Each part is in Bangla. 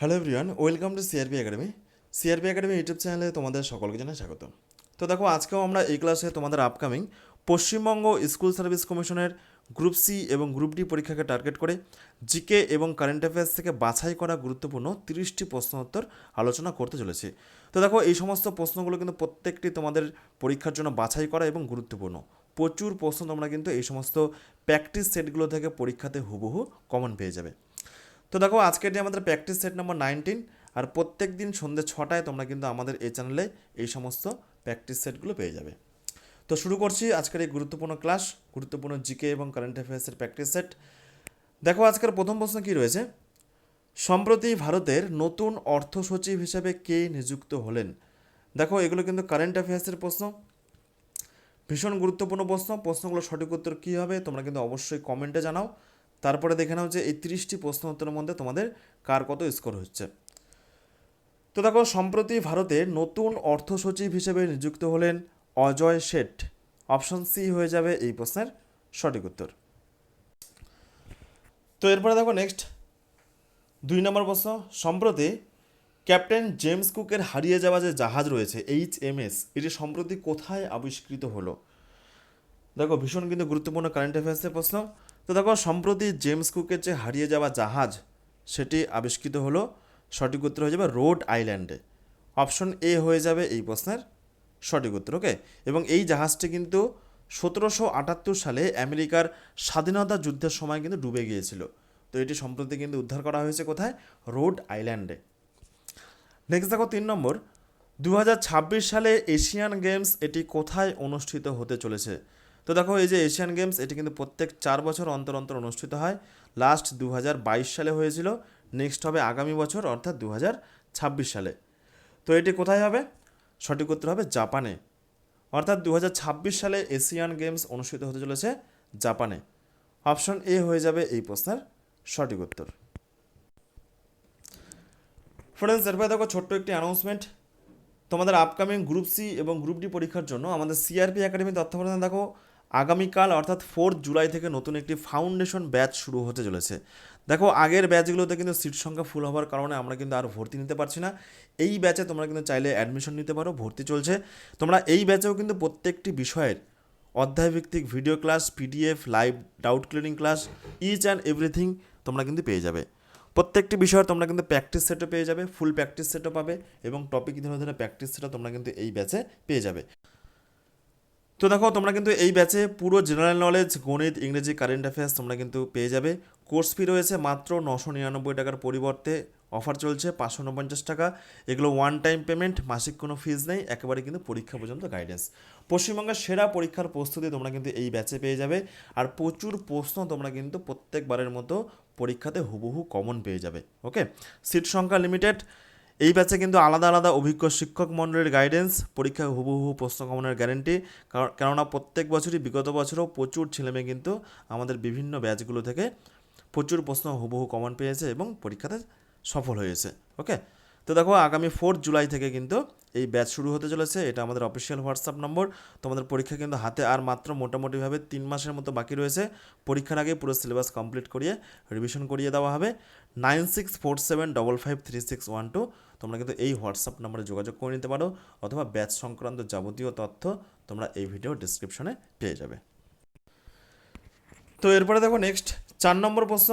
Hello everyone welcome to CRP academy CRP academy YouTube চ্যানেলে তোমাদের সকলকে জানাই স্বাগত। তো দেখো, আজকেও আমরা এই ক্লাসে তোমাদের আপকামিং পশ্চিমবঙ্গ স্কুল সার্ভিস কমিশনের গ্রুপ সি এবং গ্রুপ ডি পরীক্ষাকে টার্গেট করে জিকে এবং কারেন্ট অ্যাফেয়ার্স থেকে বাছাই করা গুরুত্বপূর্ণ তিরিশটি প্রশ্ন উত্তর আলোচনা করতে চলেছি। তো দেখো, এই সমস্ত প্রশ্নগুলো কিন্তু প্রত্যেকটি তোমাদের পরীক্ষার জন্য বাছাই করা এবং গুরুত্বপূর্ণ। প্রচুর প্রশ্ন তোমরা কিন্তু এই সমস্ত প্র্যাকটিস সেটগুলো থেকে পরীক্ষাতে হুবহু কমন পেয়ে যাবে। তো দেখো আজকে এটি আমাদের প্র্যাকটিস সেট নম্বর নাইনটিন আর প্রত্যেক দিন সন্ধ্যে ছটায় তোমরা কিন্তু আমাদের এই চ্যানেলে এই সমস্ত প্র্যাকটিস সেটগুলো পেয়ে যাবে। তো শুরু করছি আজকের এই গুরুত্বপূর্ণ ক্লাস গুরুত্বপূর্ণ জিকে এবং কারেন্ট অ্যাফেয়ার্সের প্র্যাকটিস সেট দেখো, আজকের প্রথম প্রশ্ন কী রয়েছে? সম্প্রতি ভারতের নতুন অর্থ সচিব হিসেবে কে নিযুক্ত হলেন? দেখো, এগুলো কিন্তু কারেন্ট অ্যাফেয়ার্সের প্রশ্ন। ভীষণ গুরুত্বপূর্ণ প্রশ্ন। প্রশ্নগুলো সঠিক উত্তর কী হবে, তোমরা কিন্তু অবশ্যই কমেন্টে জানাও। তারপরে দেখে নাও যে এই তিরিশটি প্রশ্ন উত্তরের মধ্যে তোমাদের কার কত স্কোর হচ্ছে। তো দেখো, সম্প্রতি ভারতে নতুন অর্থ সচিব হিসেবে নিযুক্ত হলেন অজয় শেঠ। অপশন সি হয়ে যাবে এই প্রশ্নের সঠিক উত্তর। তো এরপরে দেখো নেক্সট দুই নম্বর প্রশ্ন, সম্প্রতি ক্যাপ্টেন জেমস কুকের হারিয়ে যাওয়া যে জাহাজ রয়েছে, এইচ এম এস, এটি সম্প্রতি কোথায় আবিষ্কৃত হলো? দেখো, ভীষণ কিন্তু গুরুত্বপূর্ণ কারেন্ট অ্যাফেয়ার্সের প্রশ্ন। তো দেখো, সম্প্রতি জেমস কুকের যে হারিয়ে যাওয়া জাহাজ, সেটি আবিষ্কৃত হলো। সঠিক উত্তর হয়ে যাবে রোড আইল্যান্ডে। অপশন এ হয়ে যাবে এই প্রশ্নের সঠিক উত্তর, ওকে? এবং এই জাহাজটি কিন্তু সতেরোশো আটাত্তর সালে আমেরিকার স্বাধীনতা যুদ্ধের সময় কিন্তু ডুবে গিয়েছিল। তো এটি সম্প্রতি কিন্তু উদ্ধার করা হয়েছে কোথায়? রোড আইল্যান্ডে। নেক্সট দেখো, তিন নম্বর। দু হাজার ছাব্বিশ সালে এশিয়ান গেমস এটি কোথায় অনুষ্ঠিত হতে চলেছে? তো দেখো এই যে এশিয়ান গেমস এটি কিন্তু প্রত্যেক চার বছর অন্তর অন্তর অনুষ্ঠিত হয়। লাস্ট দু হাজার বাইশ সালে হয়েছিল নেক্সট হবে আগামী বছর, অর্থাৎ দু হাজার ছাব্বিশ সালে। তো এটি কোথায় হবে? সঠিক উত্তর হবে জাপানে। অর্থাৎ দু হাজার ছাব্বিশ সালে এশিয়ান গেমস অনুষ্ঠিত হতে চলেছে জাপানে। অপশন এ হয়ে যাবে এই প্রশ্নের সঠিক উত্তর। ফ্রেন্ডস এরপরে দেখো ছোট্ট একটি অ্যানাউন্সমেন্ট তোমাদের আপকামিং গ্রুপ সি এবং গ্রুপ ডি পরীক্ষার জন্য আমাদের সিআরপি একাডেমি তত্ত্বাবধানে দেখো। আগামীকাল অর্থাৎ ফোর্থ জুলাই থেকে নতুন একটি ফাউন্ডেশন ব্যাচ শুরু হতে চলেছে। দেখো, আগের ব্যাচগুলোতে কিন্তু সিট সংখ্যা ফুল হওয়ার কারণে আমরা কিন্তু আর ভর্তি নিতে পারছি না। এই ব্যাচে তোমরা কিন্তু চাইলে অ্যাডমিশন নিতে পারো, ভর্তি চলছে। তোমরা এই ব্যাচেও কিন্তু প্রত্যেকটি বিষয়ের অধ্যায়ভিত্তিক video class PDF live doubt clearing class each and everything তোমরা কিন্তু পেয়ে যাবে। প্রত্যেকটি বিষয়ের তোমরা কিন্তু প্র্যাকটিস সেটও পেয়ে যাবে ফুল প্র্যাকটিস সেটও পাবে এবং টপিক ধরে ধরে প্র্যাকটিস সেটও তোমরা কিন্তু এই ব্যাচে পেয়ে যাবে। তো দেখো, তোমরা কিন্তু এই ব্যাচে পুরো জেনারেল নলেজ গণিত, ইংরেজি কারেন্ট অ্যাফেয়ার্স তোমরা কিন্তু পেয়ে যাবে। কোর্স ফি রয়েছে মাত্র নশো নিরানব্বই টাকার পরিবর্তে। অফার চলছে পাঁচশো উনপঞ্চাশ টাকা। এগুলো ওয়ান টাইম পেমেন্ট মাসিক কোনো ফিজ নেই, একেবারে কিন্তু পরীক্ষা পর্যন্ত গাইডেন্স পশ্চিমবঙ্গের সেরা পরীক্ষার প্রস্তুতি তোমরা কিন্তু এই ব্যাচে পেয়ে যাবে। আর প্রচুর প্রশ্ন তোমরা কিন্তু প্রত্যেকবারের মতো পরীক্ষাতে হুবহু কমন পেয়ে যাবে ওকে সিট সংখ্যা লিমিটেড এই ব্যাচে কিন্তু আলাদা আলাদা অভিজ্ঞ শিক্ষক মণ্ডলীর গাইডেন্স পরীক্ষায় হুবহু প্রশ্ন কমনের গ্যারেন্টি কারণ কেননা প্রত্যেক বছরই বিগত বছরও প্রচুর ছেলেমেয়ে কিন্তু আমাদের বিভিন্ন ব্যাচগুলো থেকে প্রচুর প্রশ্ন হুবহু কমন পেয়েছে এবং পরীক্ষাতে সফল হয়েছে। ওকে তো দেখো, আগামী ফোর্থ জুলাই থেকে কিন্তু এই ব্যাচ শুরু হতে চলেছে। এটা আমাদের অফিসিয়াল হোয়াটসঅ্যাপ নম্বর তোমাদের পরীক্ষা কিন্তু হাতে আর মাত্র মোটামুটিভাবে তিন মাসের মতো বাকি রয়েছে। পরীক্ষার আগে পুরো সিলেবাস কমপ্লিট করিয়ে রিভিশন করিয়ে দেওয়া হবে। Nine six four seven double five three six one two তোমরা কিন্তু এই হোয়াটসঅ্যাপ নাম্বারে যোগাযোগ করে নিতে পারো, অথবা ব্যাচ সংক্রান্ত যাবতীয় তথ্য তোমরা এই ভিডিও ডিসক্রিপশনে পেয়ে যাবে। তো এরপরে দেখো নেক্সট চার নম্বর প্রশ্ন।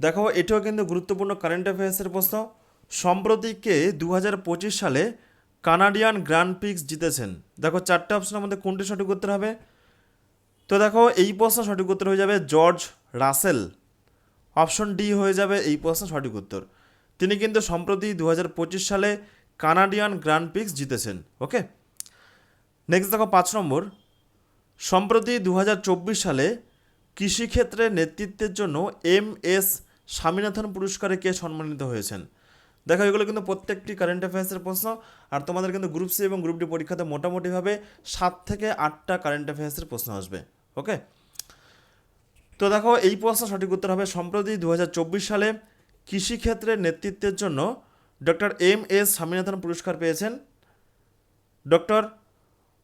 দেখো, এটাও কিন্তু গুরুত্বপূর্ণ কারেন্ট অ্যাফেয়ার্সের প্রশ্ন। সম্প্রতি কে দু সালে কানাডিয়ান গ্র্যান্ড পিক্স জিতেছেন। দেখো, চারটে অপশনের মধ্যে কোনটি সঠিক উত্তর হবে? তো দেখো, এই প্রশ্ন সঠিক উত্তর হয়ে যাবে জর্জ রাসেল। অপশন ডি হয়ে যাবে এই প্রশ্ন সঠিক উত্তর। তিনি কিন্তু সম্প্রতি দু হাজার পঁচিশ সালে কানাডিয়ান গ্র্যান্ড পিক্স জিতেছেন ওকে নেক্সট দেখো, পাঁচ নম্বর। সম্প্রতি দু হাজার চব্বিশ সালে কৃষিক্ষেত্রে নেতৃত্বের জন্য এম এস স্বামীনাথন পুরস্কারে কে সম্মানিত হয়েছেন? দেখো, এগুলো কিন্তু প্রত্যেকটি কারেন্ট অ্যাফেয়ার্সের প্রশ্ন। আর তোমাদের কিন্তু গ্রুপ সি এবং গ্রুপ ডি পরীক্ষাতে মোটামুটিভাবে সাত থেকে আটটা কারেন্ট অ্যাফেয়ার্সের প্রশ্ন আসবে ওকে তো দেখো, এই প্রশ্ন সঠিক উত্তর হবে সম্প্রতি দু হাজার চব্বিশ সালে কৃষিক্ষেত্রে নেতৃত্বের জন্য ডক্টর এম এস স্বামীনাথন পুরস্কার পেয়েছেন। ডক্টর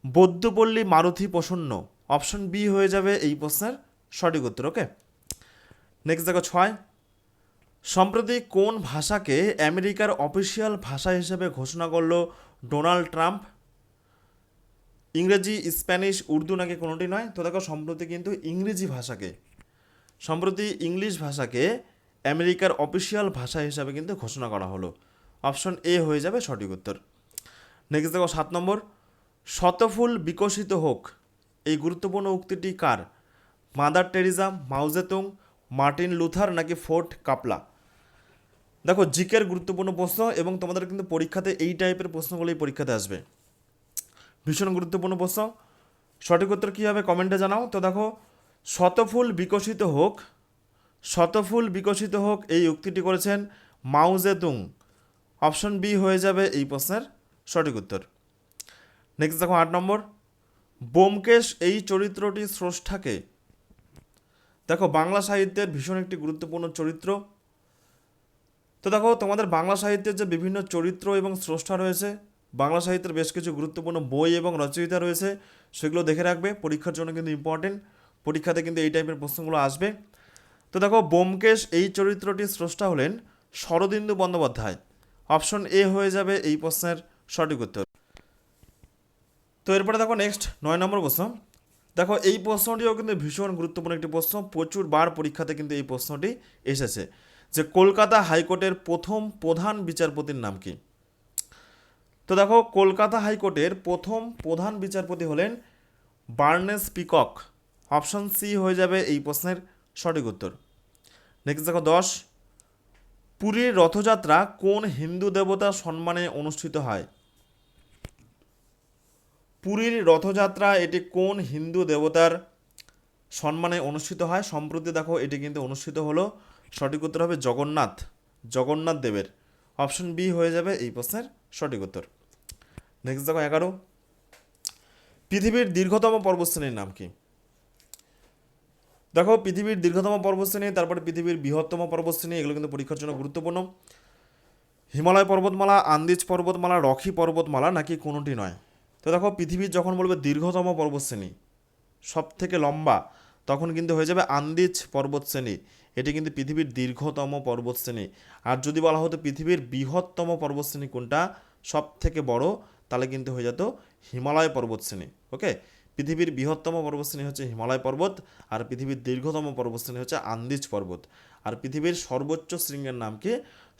বৌদ্ধপল্লী মারুথি প্রসন্ন অপশন বি হয়ে যাবে এই প্রশ্নের সঠিক উত্তর ওকে নেক্সট দেখো, ছয়। সম্প্রতি কোন ভাষাকে আমেরিকার অফিসিয়াল ভাষা হিসেবে ঘোষণা করল Donald Trump? Ingreji, Spanish, Urdu নাকি কোনোটি নয়? তো দেখো, সম্প্রতি কিন্তু ইংরেজি ভাষাকে, সম্প্রতি ইংলিশ ভাষাকে আমেরিকার অফিসিয়াল ভাষা হিসাবে কিন্তু ঘোষণা করা হলো। অপশন এ হয়ে যাবে সঠিক উত্তর। নেক্সট দেখো, সাত নম্বর। শতফুল বিকশিত হোক, এই গুরুত্বপূর্ণ উক্তিটি কার? Mother Teresa Mao Zedong Martin Luther নাকি ফোর্ট কাপলা? দেখো, জিকের গুরুত্বপূর্ণ প্রশ্ন এবং তোমাদের কিন্তু পরীক্ষাতে এই টাইপের প্রশ্নগুলোই পরীক্ষাতে আসবে। ভীষণ গুরুত্বপূর্ণ প্রশ্ন। সঠিক উত্তর কী হবে কমেন্টে জানাও। তো দেখো, শতফুল বিকশিত হোক, শতফুল বিকশিত হোক এই উক্তিটি করেছেন মাউজেতুং অপশন বি হয়ে যাবে এই প্রশ্নের সঠিক উত্তর। নেক্সট দেখো আট নম্বর। বোমকেশ এই চরিত্রটি স্রষ্টাকে। দেখো, বাংলা সাহিত্যের ভীষণ একটি গুরুত্বপূর্ণ চরিত্র। তো দেখো, তোমাদের বাংলা সাহিত্যের যে বিভিন্ন চরিত্র এবং স্রষ্টা রয়েছে, বাংলা সাহিত্যের বেশ কিছু গুরুত্বপূর্ণ বই এবং রচয়িতা রয়েছে, সেগুলো দেখে রাখবে। পরীক্ষার জন্য কিন্তু ইম্পর্টেন্ট পরীক্ষাতে কিন্তু এই টাইপের প্রশ্নগুলো আসবে। তো দেখো বোমকেশ এই চরিত্রটির স্রষ্টা হলেন শরদিন্দু বন্দ্যোপাধ্যায়। অপশন এ হয়ে যাবে এই প্রশ্নের সঠিক উত্তর। তো এরপরে দেখো নেক্সট নয় নম্বর প্রশ্ন। দেখো, এই প্রশ্নটিও কিন্তু ভীষণ গুরুত্বপূর্ণ একটি প্রশ্ন। প্রচুর বার পরীক্ষাতে কিন্তু এই প্রশ্নটি এসেছে। যে কলকাতা হাইকোর্টের প্রথম প্রধান বিচারপতির নাম কি? তো দেখো, কলকাতা হাইকোর্টের প্রথম প্রধান বিচারপতি হলেন বার্নেস পিকক। অপশন সি হয়ে যাবে এই প্রশ্নের সঠিক উত্তর। নেক্সট দেখো, দশ। পুরীর রথযাত্রা কোন হিন্দু দেবতার সম্মানে অনুষ্ঠিত হয়? পুরীর রথযাত্রা এটি কোন হিন্দু দেবতার সম্মানে অনুষ্ঠিত হয়? সম্প্রতি দেখো, এটি কিন্তু অনুষ্ঠিত হলো সঠিক উত্তর হবে জগন্নাথ জগন্নাথ দেবের। অপশন বি হয়ে যাবে এই প্রশ্নের সঠিক উত্তর। নেক্সট দেখো এগারো। পৃথিবীর দীর্ঘতম পর্বতশ্রেণীর নাম কি? দেখো, পৃথিবীর দীর্ঘতম পর্বতশ্রেণী, তারপরে পৃথিবীর বৃহত্তম পর্বতশ্রেণী, এগুলো কিন্তু পরীক্ষার জন্য গুরুত্বপূর্ণ। হিমালয় পর্বতমালা, আন্দিজ পর্বতমালা, রকি পর্বতমালা নাকি কোনোটি নয়? তো দেখো পৃথিবীর যখন বলবে দীর্ঘতম পর্বতশ্রেণী সব থেকে লম্বা, তখন কিন্তু হয়ে যাবে আন্দিজ পর্বতশ্রেণী। এটি কিন্তু পৃথিবীর দীর্ঘতম পর্বতশ্রেণী। আর যদি বলা হতো পৃথিবীর বৃহত্তম পর্বতশ্রেণী কোনটা সব থেকে বড়, তাহলে কিন্তু হয়ে যেত হিমালয় পর্বতশ্রেণী, ওকে? পৃথিবীর বৃহত্তম পর্বতশ্রেণী হচ্ছে হিমালয় পর্বত, আর পৃথিবীর দীর্ঘতম পর্বতশ্রেণী হচ্ছে আন্দিজ পর্বত। আর পৃথিবীর সর্বোচ্চ শৃঙ্গের নাম কি?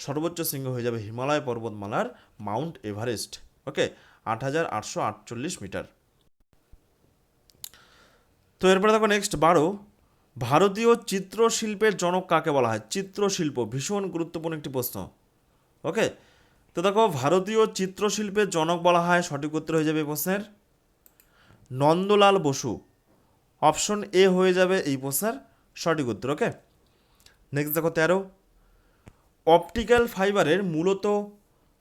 সর্বোচ্চ শৃঙ্গ হয়ে যাবে হিমালয় পর্বতমালার মাউন্ট এভারেস্ট, ওকে? আট হাজার আটশো আটচল্লিশ মিটার। তো এরপরে দেখো নেক্সট, বারো। ভারতীয় চিত্রশিল্পের জনক কাকে বলা হয়? চিত্রশিল্প, ভীষণ গুরুত্বপূর্ণ একটি প্রশ্ন। ওকে তো দেখো, ভারতীয় চিত্রশিল্পের জনক বলা হয়, সঠিক উত্তর হয়ে যাবে এই প্রশ্নের। নন্দলাল বসু। অপশন এ হয়ে যাবে এই প্রশ্নের সঠিক উত্তর ওকে নেক্সট দেখো, তেরো। অপটিক্যাল ফাইবারের মূলত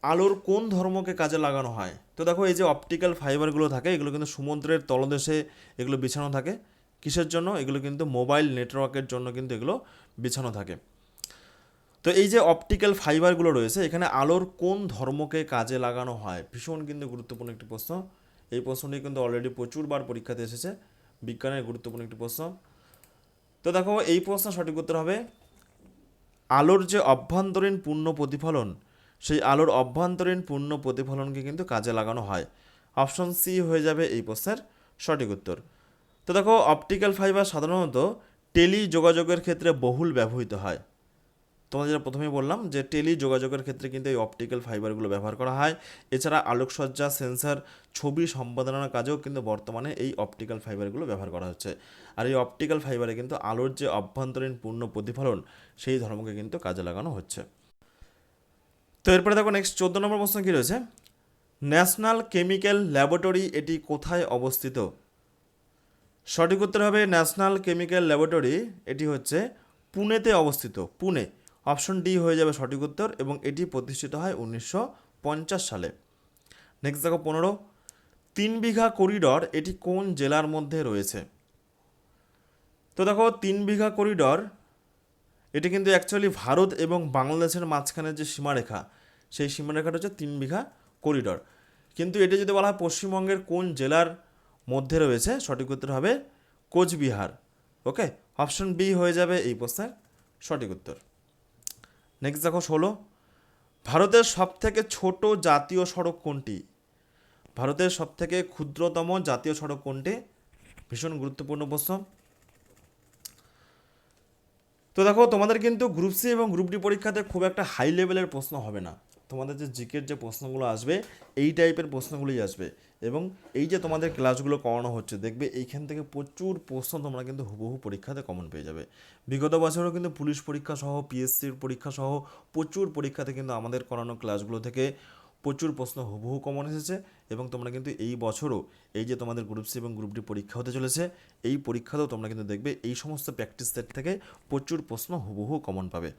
আলোর কোন ধর্মকে কাজে লাগানো হয়? তো দেখো, এই যে অপটিক্যাল ফাইবারগুলো থাকে, এগুলো কিন্তু সমুদ্রের তলদেশে এগুলো বিছানো থাকে। কিসের জন্য? এগুলো কিন্তু মোবাইল নেটওয়ার্কের জন্য কিন্তু এগুলো বিছানো থাকে। তো এই যে অপটিক্যাল ফাইবারগুলো রয়েছে, এখানে আলোর কোন ধর্মকে কাজে লাগানো হয়? ভীষণ কিন্তু গুরুত্বপূর্ণ একটি প্রশ্ন। এই প্রশ্নটি কিন্তু অলরেডি প্রচুরবার পরীক্ষাতে এসেছে। বিজ্ঞানের গুরুত্বপূর্ণ একটি প্রশ্ন। তো দেখো, এই প্রশ্ন সঠিক উত্তর হবে, আলোর যে অভ্যন্তরীণ পূর্ণ প্রতিফলন, সেই আলোর অভ্যন্তরীণ পূর্ণ প্রতিফলনকে কিন্তু কাজে লাগানো হয়। অপশন সি হয়ে যাবে এই প্রশ্নের সঠিক উত্তর। তো দেখো অপটিক্যাল ফাইবার সাধারণত টেলি যোগাযোগের ক্ষেত্রে বহুল ব্যবহৃত হয়। তোমাদের যেটা প্রথমেই বললাম যে টেলি যোগাযোগের ক্ষেত্রে কিন্তু এই অপটিক্যাল ফাইবারগুলো ব্যবহার করা হয়। এছাড়া আলোকসজ্জা সেন্সার ছবি সম্পাদনার কাজেও কিন্তু বর্তমানে এই অপটিক্যাল ফাইবারগুলো ব্যবহার করা হচ্ছে। আর এই অপটিক্যাল ফাইবারে কিন্তু আলোর যে অভ্যন্তরীণ পূর্ণ প্রতিফলন, সেই ধর্মকে কিন্তু কাজে লাগানো হচ্ছে। তো এরপরে দেখো নেক্সট চোদ্দ নম্বর প্রশ্ন কী রয়েছে? ন্যাশনাল কেমিক্যাল ল্যাবরেটরি এটি কোথায় অবস্থিত? সঠিক উত্তর হবে ন্যাশনাল কেমিক্যাল ল্যাবরেটরি। এটি হচ্ছে পুনেতে অবস্থিত, পুনে। অপশন ডি হয়ে যাবে সঠিক উত্তর এবং এটি প্রতিষ্ঠিত হয় উনিশশো পঞ্চাশ সালে। নেক্সট দেখো পনেরো। তিন বিঘা করিডর এটি কোন জেলার মধ্যে রয়েছে? তো দেখো তিন বিঘা করিডর, এটি কিন্তু অ্যাকচুয়ালি ভারত এবং বাংলাদেশের মাঝখানের যে সীমারেখা, সেই সীমারেখাটা হচ্ছে তিন বিঘা করিডর। কিন্তু এটি যদি বলা হয় পশ্চিমবঙ্গের কোন জেলার মধ্যে রয়েছে, সঠিক উত্তর হবে কোচবিহার। ওকে অপশন বি হয়ে যাবে এই প্রশ্নের সঠিক উত্তর। নেক্সট দেখো ষোলো। ভারতের সবথেকে ছোট জাতীয় সড়ক কোনটি? ভারতের সবথেকে ক্ষুদ্রতম জাতীয় সড়ক কোনটি? ভীষণ গুরুত্বপূর্ণ প্রশ্ন। তো দেখো, তোমাদের কিন্তু গ্রুপ সি এবং গ্রুপ ডি পরীক্ষাতে খুব একটা হাই লেভেলের প্রশ্ন হবে না। তোমাদের যে জিকের যে প্রশ্নগুলো আসবে, এই টাইপের প্রশ্নগুলোই আসবে। এবং এই যে তোমাদের ক্লাসগুলো করানো হচ্ছে, দেখবে এইখান থেকে প্রচুর প্রশ্ন তোমরা কিন্তু হুবহু পরীক্ষাতে কমন পেয়ে যাবে। বিগত বছরও কিন্তু পুলিশ পরীক্ষা সহ পিএসসির পরীক্ষা সহ প্রচুর পরীক্ষাতে কিন্তু আমাদের করানো ক্লাসগুলো থেকে প্রচুর প্রশ্ন হুবহু কমন এসেছে। এবং তোমরা কিন্তু এই বছরও এই যে তোমাদের গ্রুপ সি এবং গ্রুপ ডি পরীক্ষা হতে চলেছে, এই পরীক্ষাতেও তোমরা কিন্তু দেখবে এই সমস্ত প্র্যাকটিস সেট থেকে প্রচুর প্রশ্ন হুবহু কমন পাবে।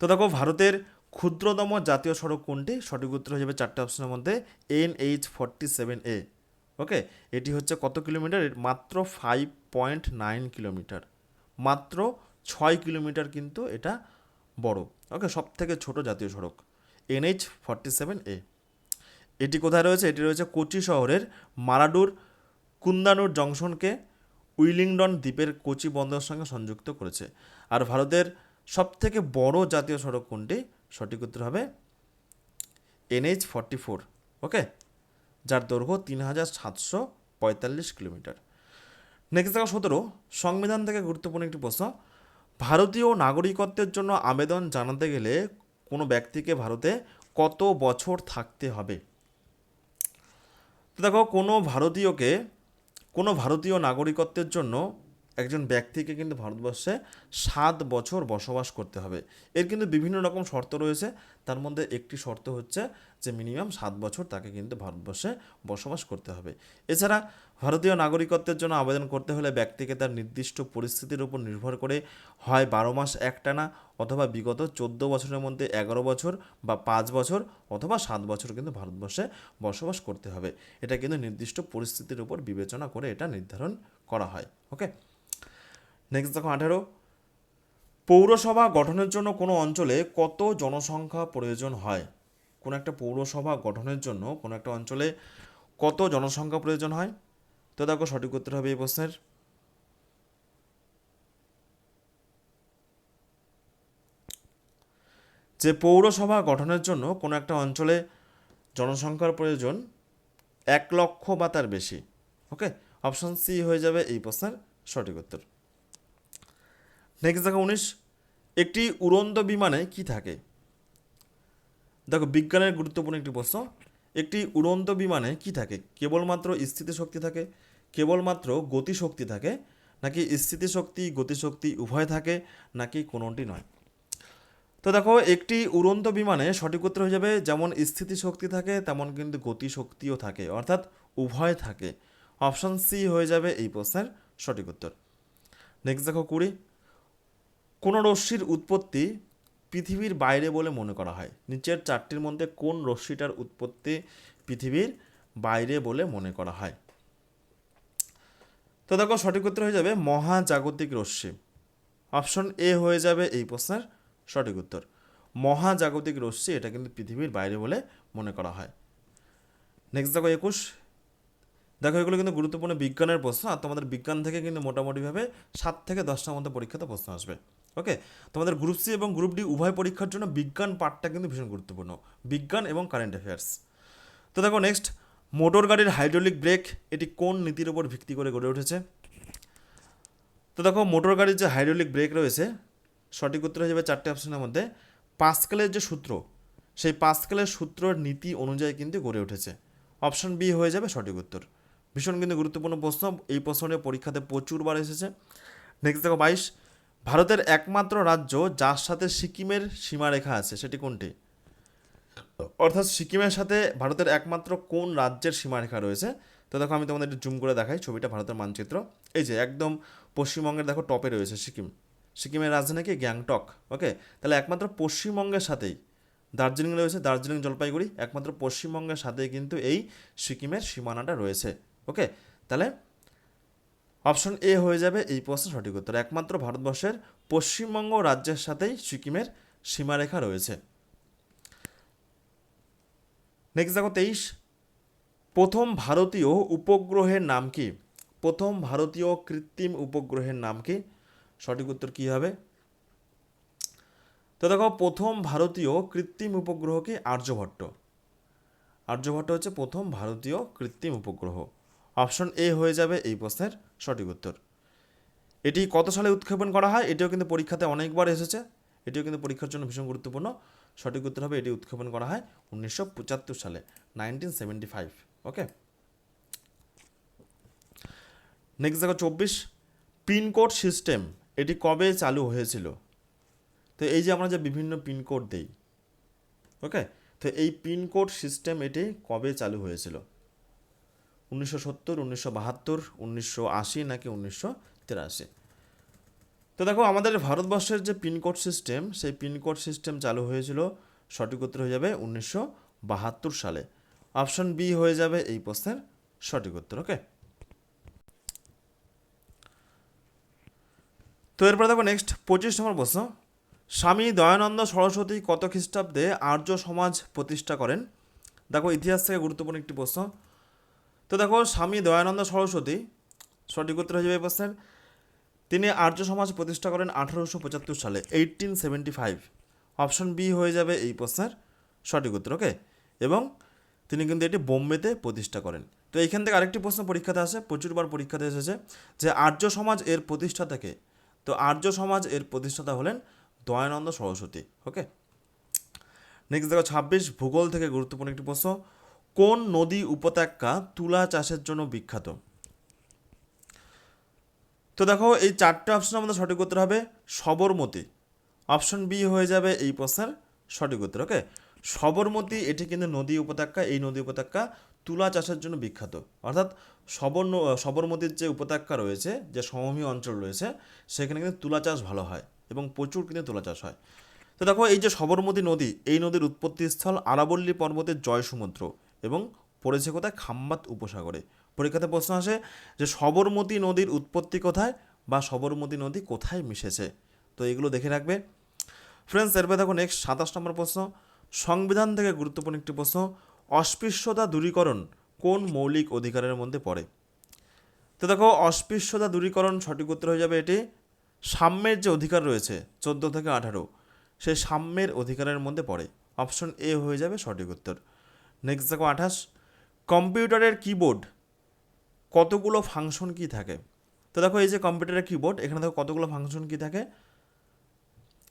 তো দেখো, ভারতের ক্ষুদ্রতম জাতীয় সড়ক কোনটি? সঠিক উত্তর হয়ে যাবে চারটে অপশনের মধ্যে N H forty seven A. Okay? এটি হচ্ছে কত কিলোমিটার? মাত্র ফাইভ পয়েন্ট নাইন কিলোমিটার। মাত্র ছয় কিলোমিটার কিন্তু এটা বড়। ওকে? সব থেকে ছোট জাতীয় সড়ক। NH forty seven A. এটি কোথায় রয়েছে? এটি রয়েছে কোচি শহরের মারাডুর কুন্দানুর জংশনকে উইলিংডন দ্বীপের কোচি বন্দরের সঙ্গে সংযুক্ত করেছে। আর ভারতের সবথেকে বড় জাতীয় সড়ক কোনটি? সঠিক উত্তর হবে এনএইচ ফর্টি ফোর, ওকে? যার দৈর্ঘ্য তিন হাজার সাতশো পঁয়তাল্লিশ কিলোমিটার। নেক্সট দেখা সতেরো, সংবিধান থেকে গুরুত্বপূর্ণ একটি প্রশ্ন। ভারতীয় নাগরিকত্বের জন্য আবেদন জানাতে গেলে কোনো ব্যক্তিকে ভারতে কত বছর থাকতে হবে? তো দেখো কোনো ভারতীয়কে, কোনো ভারতীয় নাগরিকত্বের জন্য একজন ব্যক্তিকে কিন্তু ভারতবর্ষে সাত বছর বসবাস করতে হবে। এর কিন্তু বিভিন্ন রকম শর্ত রয়েছে। তার মধ্যে একটি শর্ত হচ্ছে যে মিনিমাম সাত বছর তাকে কিন্তু ভারতবর্ষে বসবাস করতে হবে। এছাড়া ভারতীয় নাগরিকত্বের জন্য আবেদন করতে হলে ব্যক্তিকে তার নির্দিষ্ট পরিস্থিতির উপর নির্ভর করে হয় বারো মাস একটানা অথবা বিগত চোদ্দ বছরের মধ্যে এগারো বছর বা পাঁচ বছর অথবা সাত বছর কিন্তু ভারতবর্ষে বসবাস করতে হবে। এটা কিন্তু নির্দিষ্ট পরিস্থিতির উপর বিবেচনা করে এটা নির্ধারণ করা হয়। ওকে নেক্সট দেখো আঠেরো। পৌরসভা গঠনের জন্য কোনো অঞ্চলে কত জনসংখ্যা প্রয়োজন হয়? কোনো একটা পৌরসভা গঠনের জন্য কোনো একটা অঞ্চলে কত জনসংখ্যা প্রয়োজন হয়? তো দেখো সঠিক উত্তর হবে এই প্রশ্নের। যে পৌরসভা গঠনের জন্য কোনো একটা অঞ্চলে জনসংখ্যার প্রয়োজন এক লক্ষ বা তার বেশি। ওকে অপশন সি হয়ে যাবে এই প্রশ্নের সঠিক উত্তর। নেক্সট দেখো উনিশ, একটি উড়ন্ত বিমানে কি থাকে? দেখো, বিজ্ঞানের গুরুত্বপূর্ণ একটি প্রশ্ন। একটি উড়ন্ত বিমানে কি থাকে? কেবলমাত্র স্থিতিশক্তি থাকে? কেবলমাত্র গতিশক্তি থাকে? নাকি স্থিতিশক্তি, গতিশক্তি উভয় থাকে? নাকি কোনোটি নয়? তো দেখো, একটি উড়ন্ত বিমানে সঠিক উত্তর হয়ে যাবে, যেমন স্থিতিশক্তি থাকে, তেমন কিন্তু গতিশক্তিও থাকে, অর্থাৎ উভয় থাকে। অপশান সি হয়ে যাবে এই প্রশ্নের সঠিক উত্তর। নেক্সট দেখো কুড়ি। কোনো রশ্মির উৎপত্তি পৃথিবীর বাইরে বলে মনে করা হয়। নিচের চারটির মধ্যে কোন রশ্মিটার উৎপত্তি পৃথিবীর বাইরে বলে মনে করা হয়? তো দেখো, সঠিক উত্তর হয়ে যাবে মহাজাগতিক রশ্মি। অপশন এ হয়ে যাবে এই প্রশ্নের সঠিক উত্তর। মহাজাগতিক রশ্মি, এটা কিন্তু পৃথিবীর বাইরে বলে মনে করা হয়। নেক্সট দেখো একুশ। দেখো, এগুলো কিন্তু গুরুত্বপূর্ণ বিজ্ঞানের প্রশ্ন, আর তোমাদের বিজ্ঞান থেকে কিন্তু মোটামুটিভাবে সাত থেকে দশটার মধ্যে পরীক্ষাতে প্রশ্ন আসবে। ওকে তোমাদের গ্রুপ সি এবং গ্রুপ ডি উভয় পরীক্ষার জন্য বিজ্ঞান পার্টটা কিন্তু ভীষণ গুরুত্বপূর্ণ। বিজ্ঞান এবং কারেন্ট অ্যাফেয়ার্স তো দেখো নেক্সট মোটর গাড়ির হাইড্রোলিক ব্রেক এটি কোন নীতির উপর ভিত্তি করে গড়ে উঠেছে? তো দেখো মোটর গাড়ির যে হাইড্রোলিক ব্রেক রয়েছে, সঠিক উত্তর হয়ে যাবে চারটে অপশনের মধ্যে। পাঁচকালের যে সূত্র, সেই পাঁচকালের সূত্রর নীতি অনুযায়ী কিন্তু গড়ে উঠেছে। অপশন বি হয়ে যাবে সঠিক উত্তর। ভীষণ কিন্তু গুরুত্বপূর্ণ প্রশ্ন, এই প্রশ্নটা পরীক্ষাতে প্রচুরবার এসেছে। নেক্সট দেখো বাইশ ভারতের একমাত্র রাজ্য যার সাথে সিকিমের সীমারেখা আছে, সেটি কোনটি? অর্থাৎ সিকিমের সাথে ভারতের একমাত্র কোন রাজ্যের সীমারেখা রয়েছে? তো দেখো, আমি তোমাদের একটু জুম করে দেখাই ছবিটা, ভারতের মানচিত্র। এই যে, একদম পশ্চিমবঙ্গের দেখো, টপে রয়েছে সিকিম। সিকিমের রাজধানী কি? গ্যাংটক। ওকে? তাহলে একমাত্র পশ্চিমবঙ্গের সাথেই দার্জিলিং রয়েছে, দার্জিলিং জলপাইগুড়ি। একমাত্র পশ্চিমবঙ্গের সাথেই কিন্তু এই সিকিমের সীমানাটা রয়েছে। ওকে? তাহলে অপশন এ হয়ে যাবে এই প্রশ্নের সঠিক উত্তর। একমাত্র ভারতবর্ষের পশ্চিমবঙ্গ রাজ্যের সাথেই সিকিমের সীমারেখা রয়েছে। নেক্সট দেখো তেইশ। প্রথম ভারতীয় উপগ্রহের নাম কি? প্রথম ভারতীয় কৃত্রিম উপগ্রহের নাম কি? সঠিক উত্তর কী হবে? তো দেখো, প্রথম ভারতীয় কৃত্রিম উপগ্রহ কি? আর্যভট্ট। আর্যভট্ট হচ্ছে প্রথম ভারতীয় কৃত্রিম উপগ্রহ। অপশন এ হয়ে যাবে এই প্রশ্নের সঠিক উত্তর। এটি কত সালে উৎক্ষেপণ করা হয়? এটিও কিন্তু পরীক্ষাতে অনেকবার এসেছে। এটিও কিন্তু পরীক্ষার জন্য ভীষণ গুরুত্বপূর্ণ। সঠিক উত্তর হবে এটি উৎক্ষেপণ করা হয় উনিশশো পঁচাত্তর সালে nineteen seventy five okay next দেখো চব্বিশ। পিনকোড সিস্টেম, এটি কবে চালু হয়েছিল? তো এই যে আমরা যে বিভিন্ন পিনকোড দেই ওকে তো এই পিনকোড সিস্টেম এটি কবে চালু হয়েছিল? উনিশশো সত্তর, উনিশশো বাহাত্তর, উনিশশো আশি নাকি উনিশশো তিরাশি। তো দেখো, আমাদের ভারতবর্ষের যে পিনকোড সিস্টেম, সেই পিনকোড সিস্টেম চালু হয়েছিল, সঠিক উত্তর হয়ে যাবে উনিশশো বাহাত্তর সালে। অপশন বি হয়ে যাবে এই প্রশ্নের সঠিক উত্তর, ওকে? তো এরপরে দেখো নেক্সট পঁচিশ নম্বর প্রশ্ন। স্বামী দয়ানন্দ সরস্বতী কত খ্রিস্টাব্দে আর্য সমাজ প্রতিষ্ঠা করেন? দেখো, ইতিহাস থেকে গুরুত্বপূর্ণ একটি প্রশ্ন। তো দেখো, স্বামী দয়ানন্দ সরস্বতী, সঠিক উত্তর হয়ে যাবে প্রশ্নের। তিনি আর্য সমাজ প্রতিষ্ঠা করেন আঠারোশো পঁচাত্তর সালে eighteen seventy five option B হয়ে যাবে এই প্রশ্নের সঠিক উত্তর ওকে এবং তিনি কিন্তু এটি বোম্বেতে প্রতিষ্ঠা করেন। তো এইখান থেকে আরেকটি প্রশ্ন পরীক্ষাতে আসে, প্রচুরবার পরীক্ষাতে এসেছে যে আর্য সমাজ এর প্রতিষ্ঠাতা কে? তো আর্য সমাজ এর প্রতিষ্ঠাতা হলেন দয়ানন্দ সরস্বতী ওকে নেক্সট দেখো, ছাব্বিশ, ভূগোল থেকে গুরুত্বপূর্ণ একটি প্রশ্ন। কোন নদী উপত্যকা তুলা চাষের জন্য বিখ্যাত? তো দেখো, এই চারটে অপশনের আমাদের সঠিক উত্তর হবে সবরমতী। অপশন বি হয়ে যাবে এই প্রশ্নের সঠিক উত্তর ওকে সবরমতী, এটি কিন্তু নদী উপত্যকা, এই নদী উপত্যকা তুলা চাষের জন্য বিখ্যাত। অর্থাৎ সবর্ণ, সবরমতীর যে উপত্যকা রয়েছে, যে সমভূমি অঞ্চল রয়েছে, সেখানে কিন্তু তুলা চাষ ভালো হয় এবং প্রচুর কিন্তু তুলা চাষ হয়। তো দেখো, এই যে সবরমতী নদী, এই নদীর উৎপত্তিস্থল আরাবল্লী পর্বতের জয় সমুদ্র এবং পড়েছে কোথায়? খাম্বাত উপসাগরে। পরীক্ষাতে প্রশ্ন আসে যে সবরমতী নদীর উৎপত্তি কোথায় বা সবরমতী নদী কোথায় মিশেছে? তো এগুলো দেখে রাখবে। ফ্রেন্ডস এরপরে দেখো নেক্সট সাতাশ নম্বর প্রশ্ন। সংবিধান থেকে গুরুত্বপূর্ণ একটি প্রশ্ন, অস্পৃশ্যতা দূরীকরণ কোন মৌলিক অধিকারের মধ্যে পড়ে? তো দেখো, অস্পৃশ্যতা দূরীকরণ সঠিক উত্তর হয়ে যাবে এটি। সাম্যের যে অধিকার রয়েছে, চোদ্দ থেকে আঠারো, সেই সাম্যের অধিকারের মধ্যে পড়ে। অপশন এ হয়ে যাবে সঠিক উত্তর। নেক্সট দেখো আঠাশ। কম্পিউটারের কিবোর্ড কতগুলো ফাংশন কি থাকে? তো দেখো এই যে কম্পিউটারের কিবোর্ড এখানে দেখো কতগুলো ফাংশন কি থাকে?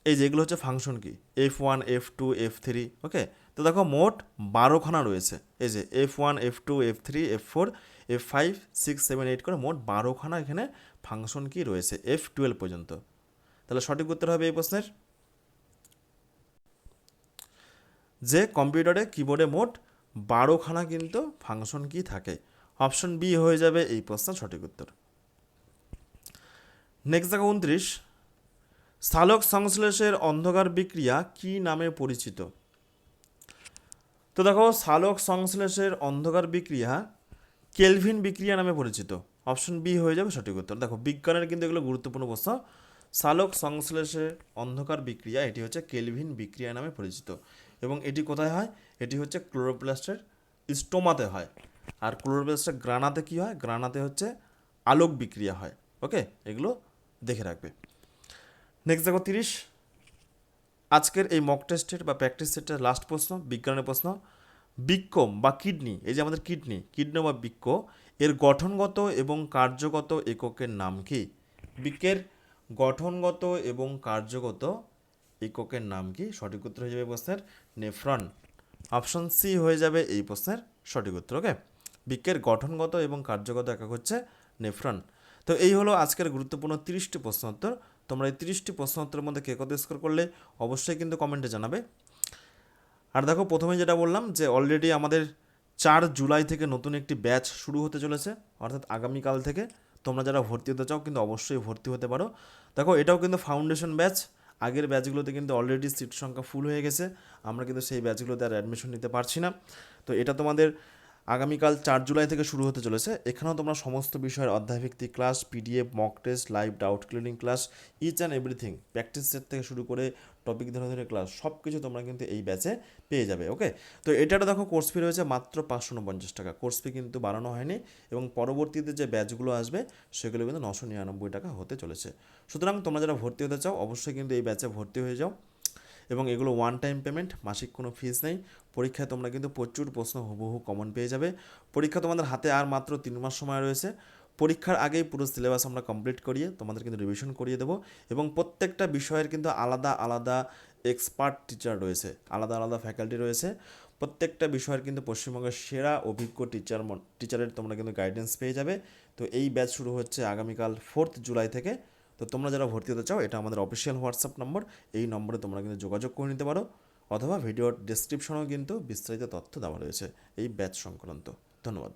এই যেগুলো হচ্ছে ফাংশন কি F one F two F three okay তো দেখো মোট বারোখানা রয়েছে। এই যে F one F two F three F four F five six seven eight করে মোট বারোখানা এখানে ফাংশন কি রয়েছে এফ টুয়েলভ পর্যন্ত। তাহলে সঠিক উত্তর হবে এই প্রশ্নের। যে কম্পিউটারে কিবোর্ডে মোট বারোখানা কিন্তু ফাংশন কি থাকে? অপশন বি হয়ে যাবে এই প্রশ্নের সঠিক উত্তর। নেক্সট দেখো উনত্রিশ। সালোক সংশ্লেষের অন্ধকার বিক্রিয়া কি নামে পরিচিত? তো দেখো, সালোক সংশ্লেষের অন্ধকার বিক্রিয়া কেলভিন বিক্রিয়া নামে পরিচিত। অপশন বি হয়ে যাবে সঠিক উত্তর। দেখো, বিজ্ঞানের কিন্তু এগুলো গুরুত্বপূর্ণ প্রশ্ন। সালোক সংশ্লেষের অন্ধকার বিক্রিয়া, এটি হচ্ছে কেলভিন বিক্রিয়া নামে পরিচিত। এবং এটি কোথায় হয়? এটি হচ্ছে ক্লোরোপ্লাস্টের স্টোমাতে হয়। আর ক্লোরোপ্লাস্টের গ্রানাতে কি হয়? গ্রানাতে হচ্ছে আলোক বিক্রিয়া হয়। ওকে? এগুলো দেখে রাখবে। নেক্সট দেখো তিরিশ। আজকের এই মক টেস্টের বা প্র্যাকটিস সেটের লাস্ট প্রশ্ন, বিজ্ঞানের প্রশ্ন। বৃক্ক বা কিডনি, এই যে আমাদের কিডনি কিডনি বা বৃক্ক এর গঠনগত এবং কার্যগত এককের নাম কি? বৃক্কের গঠনগত এবং কার্যগত এককের নাম কি? সঠিক উত্তর হয়ে যাবে প্রশ্নের নেফ্রন। অপশন সি হয়ে যাবে এই প্রশ্নের সঠিক উত্তর ওকে বৃক্কের গঠনগত এবং কার্যগত একক হচ্ছে নেফ্রন তো এই হলো আজকের গুরুত্বপূর্ণ তিরিশটি প্রশ্ন উত্তর। তোমরা এই তিরিশটি প্রশ্ন উত্তরের মধ্যে কে কত স্কোর করলে অবশ্যই কিন্তু কমেন্টে জানাবে। আর দেখো প্রথমে যেটা বললাম যে অলরেডি আমাদের চার জুলাই থেকে নতুন একটি ব্যাচ শুরু হতে চলেছে, অর্থাৎ আগামীকাল থেকে। তোমরা যারা ভর্তি হতে চাও কিন্তু অবশ্যই ভর্তি হতে পারো। দেখো, এটাও কিন্তু ফাউন্ডেশন ব্যাচ আগের ব্যাচগুলোতে কিন্তু অলরেডি সিট সংখ্যা ফুল হয়ে গেছে। আমরা কিন্তু সেই ব্যাচগুলোতে আর অ্যাডমিশন নিতে পারছি না। তো এটা তোমাদের আগামীকাল চার জুলাই থেকে শুরু হতে চলেছে। এখানেও তোমরা সমস্ত বিষয়ের অধ্যায়ভিত্তিক class, PDF mock test live doubt cleaning class each and everything practice set থেকে শুরু করে টপিক ধরে ধরে ক্লাস সব কিছু তোমরা কিন্তু এই ব্যাচে পেয়ে যাবে ওকে তো এটাটা দেখো কোর্স ফি রয়েছে মাত্র পাঁচশো উনপঞ্চাশ টাকা। কোর্স ফি কিন্তু বাড়ানো হয়নি এবং পরবর্তীতে যে ব্যাচগুলো আসবে, সেগুলো কিন্তু নশো নিরানব্বই টাকা হতে চলেছে। সুতরাং তোমরা যারা ভর্তি হতে চাও, অবশ্যই কিন্তু এই ব্যাচে ভর্তি হয়ে যাও। এবং এগুলো ওয়ান টাইম পেমেন্ট মাসিক কোনো ফিস নেই। পরীক্ষায় তোমরা কিন্তু প্রচুর প্রশ্ন হুবহু কমন পেয়ে যাবে। পরীক্ষা তোমাদের হাতে আর মাত্র তিন মাস সময় রয়েছে। পরীক্ষার আগেই পুরো সিলেবাস আমরা কমপ্লিট করিয়ে তোমাদের কিন্তু রিভিশন করিয়ে দেবো এবং প্রত্যেকটা বিষয়ের কিন্তু আলাদা আলাদা এক্সপার্ট টিচার রয়েছে, আলাদা আলাদা ফ্যাকাল্টি রয়েছে। প্রত্যেকটা বিষয়ের কিন্তু পশ্চিমবঙ্গের সেরা, অভিজ্ঞ টিচার টিচারের তোমরা কিন্তু গাইডেন্স পেয়ে যাবে। তো এই ব্যাচ শুরু হচ্ছে আগামীকাল ফোর্থ জুলাই থেকে। তো তোমরা যারা ভর্তি হতে চাও, এটা আমাদের অফিসিয়াল হোয়াটসঅ্যাপ নম্বর এই নম্বরে তোমরা কিন্তু যোগাযোগ করে নিতে পারো। অথবা ভিডিওর ডিসক্রিপশনেও কিন্তু বিস্তারিত তথ্য দেওয়া রয়েছে এই ব্যাচ সংক্রান্ত। ধন্যবাদ।